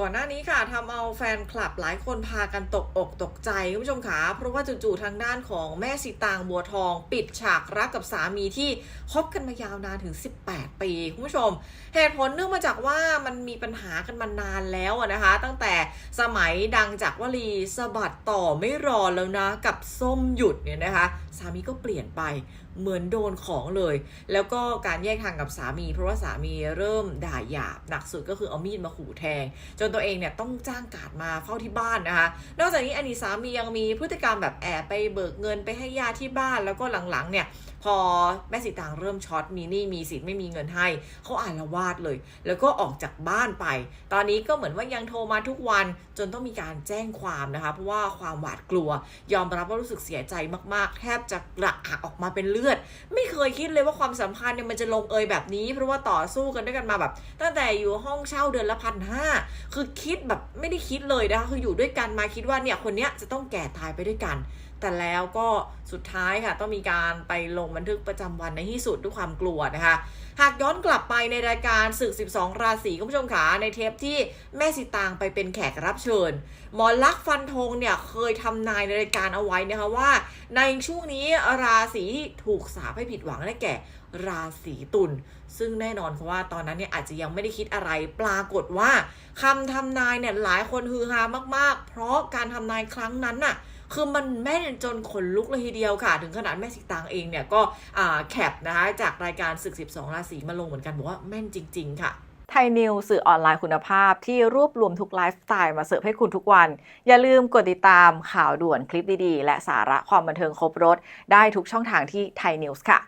่อนหน้านี้ค่ะทำเอาแฟนคลับหลายคนพากันตกอกตกใจคุณผู้ชมขาเพราะว่าจู่ๆทางด้านของแม่สีตางบัวทอง ปิดฉากรักกับสามีที่คบกันมายาวนานถึง 18 ปีคุณผู้ชม เหตุผลเนื่องมาจากว่ามันมีปัญหากันมานานแล้วนะคะ ตั้งแต่สมัยดังจากวลีสะบัดต่อไม่รอแล้วนะ กับส้มหยุดเนี่ยนะคะ สามีก็เปลี่ยนไปเหมือนโดนของเลย แล้วก็การแยกทางกับสามี เพราะว่าสามีเริ่มด่าหยาบหนักสุดก็คือเอามีดมาขู่แทง จนตัวเองเนี่ยต้องจ้างกาดมาเฝ้าที่บ้านนะคะ นอกจากนี้อดีตสามียังมีพฤติกรรมแบบแอบไปเบิกเงินไปให้ญาติที่บ้าน แล้วก็หลังๆเนี่ยพอแม่สีตางเริ่มช็อตมีหนี้มีสิทธิ์ไม่มีเงินให้เขาอ่านละวาดเลย แล้วก็ออกจากบ้านไป ตอนนี้ก็เหมือนว่ายังโทรมาทุกวันจนต้องมีการแจ้งความนะคะ เพราะว่าความหวาดกลัวยอมรับว่ารู้สึกเสียใจมากๆ แทบจะกระอักออกมาเป็นเลือด ไม่เคยคิดเลยว่าความสัมพันธ์เนี่ยมันจะลงเอยแบบนี้ เพราะว่าต่อสู้กันด้วยกันมาแบบ ตั้งแต่อยู่ห้องเช่าเดือนละพันห้าคือคิดแบบไม่ได้คิดเลยนะคะคืออยู่ด้วยกันมาคิดว่าเนี่ยคนเนี้ยจะต้องแก่ตายไปด้วยกัน แต่แล้วก็สุดท้ายค่ะต้องมีการไปลงบันทึกประจำวันในที่สุดด้วยความกลัวนะคะ หากย้อนกลับไปในรายการศึก 12 ราศีคุณผู้ชมขาในเทปที่แม่สิตางไปเป็นแขกรับเชิญ หมอลักษ์ฟันธงเนี่ยเคยทำนายในรายการเอาไว้นะคะว่า ในช่วงนี้ราศีที่ถูกสาปให้ผิดหวังได้แก่ราศีตุลซึ่งแน่นอนเพราะว่าตอนนั้นเนี่ยอาจจะยังไม่ได้คิดอะไรปรากฏว่าคำทำนายเนี่ยหลายคนฮือฮามาก ๆ เพราะการทำนายครั้งนั้นน่ะ คือมันแม่นจนขนลุกเลยทีเดียวค่ะ ถึงขนาดแม่สิตางเองเนี่ยก็แคปนะคะจากรายการศึก 12 ราศีมาลงเหมือนกันบอกว่าแม่นจริง ๆ ค่ะไทยนิวสื่อออนไลน์คุณภาพที่รวบรวมทุกไลฟ์สไตล์มาเสิร์ฟให้คุณทุกวัน อย่าลืมกดติดตามข่าวด่วนคลิปดีๆ และสาระความบันเทิงครบรถ ได้ทุกช่องทางที่ไทยนิวส์ค่ะ